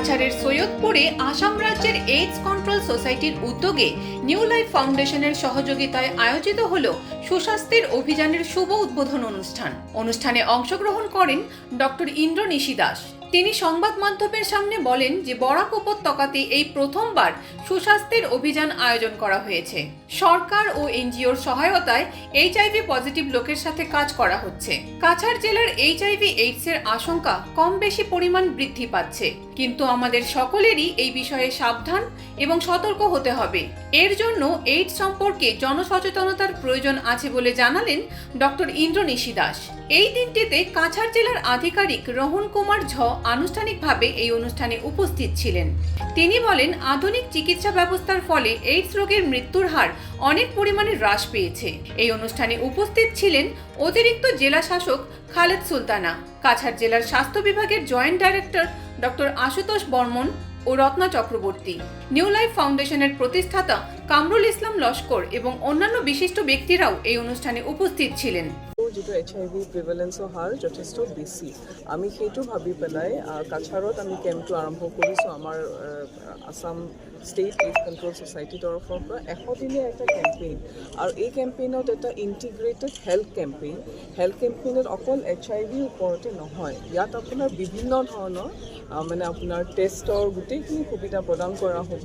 কাছাড়ের সৈয়দপুরে আসাম রাজ্যের AIDS control সোসাইটির উদ্যোগে নিউ লাইফ ফাউন্ডেশনের সহযোগিতায় আয়োজিত হল সুস্বাস্থ্যের অভিযানের শুভ উদ্বোধন অনুষ্ঠান। অনুষ্ঠানে অংশগ্রহণ করেন ডক্টর ইন্দ্র নিশি দাস। তিনি সংবাদ মাধ্যমের সামনে বলেন যে বরাক উপত্যকাতে এই প্রথমবার সুস্বাস্থ্যের অভিযান আয়োজন করা হয়েছে। সরকার ও এনজিওর সহায়তায় এইচআইভি পজিটিভ লোকের সাথে কাজ করা হচ্ছে। কাছাড় জেলার এইচআইভি এইডস এর আশঙ্কা কম বেশি পরিমাণ বৃদ্ধি পাচ্ছে। কিন্তু আমাদের সকলেরই এই বিষয়ে সাবধান এবং সতর্ক হতে হবে। এর জন্য এইডস সম্পর্কে জনসচেতনতার প্রয়োজন আছে বলে জানালেন ডক্টর ইন্দ্র নিশি দাস। এই দিনটিতে কাছাড় জেলার আধিকারিক রোহন কুমার ঝ আনুষ্ঠানিকভাবে এই অনুষ্ঠানে উপস্থিত ছিলেন। তিনি বলেন, আধুনিক চিকিৎসা ব্যবস্থার ফলে এইডস রোগের মৃত্যুর হার অনেক পরিমাণে হ্রাস পেয়েছে। এই অনুষ্ঠানে উপস্থিত ছিলেন অতিরিক্ত জেলা শাসক খালেদ সুলতানা, কাছাড় জেলার স্বাস্থ্য বিভাগের joint director doctor Ashutosh Barman ও রত্না চক্রবর্তী, নিউ লাইফ ফাউন্ডেশনের প্রতিষ্ঠাতা কামরুল ইসলাম লস্কর এবং অন্যান্য বিশিষ্ট ব্যক্তিরাও এই অনুষ্ঠানে উপস্থিত ছিলেন। যিটো এইচ আই ভি প্ৰিভেলেঞ্চৰ হাৰ যথেষ্ট বেছি। আমি সেইটো ভাবি পেলাই কাছাৰত আমি কেম্পটো আৰম্ভ কৰিছোঁ। আমাৰ আছাম ষ্টেট এইডছ কণ্ট্ৰল ছ'চাইটিৰ তৰফৰ পৰা এশ দিনীয়া এটা কেম্পেইন আৰু এই কেম্পেইনত এটা ইণ্টিগ্ৰেটেড হেল্থ কেম্পেইন হেল্থ কেম্পেইনত অকল এইচ আই ভিৰ ওপৰতে নহয়, ইয়াত আপোনাৰ বিভিন্ন ধৰণৰ মানে আপোনাৰ টেষ্টৰ গোটেইখিনি সুবিধা প্ৰদান কৰা হ'ব।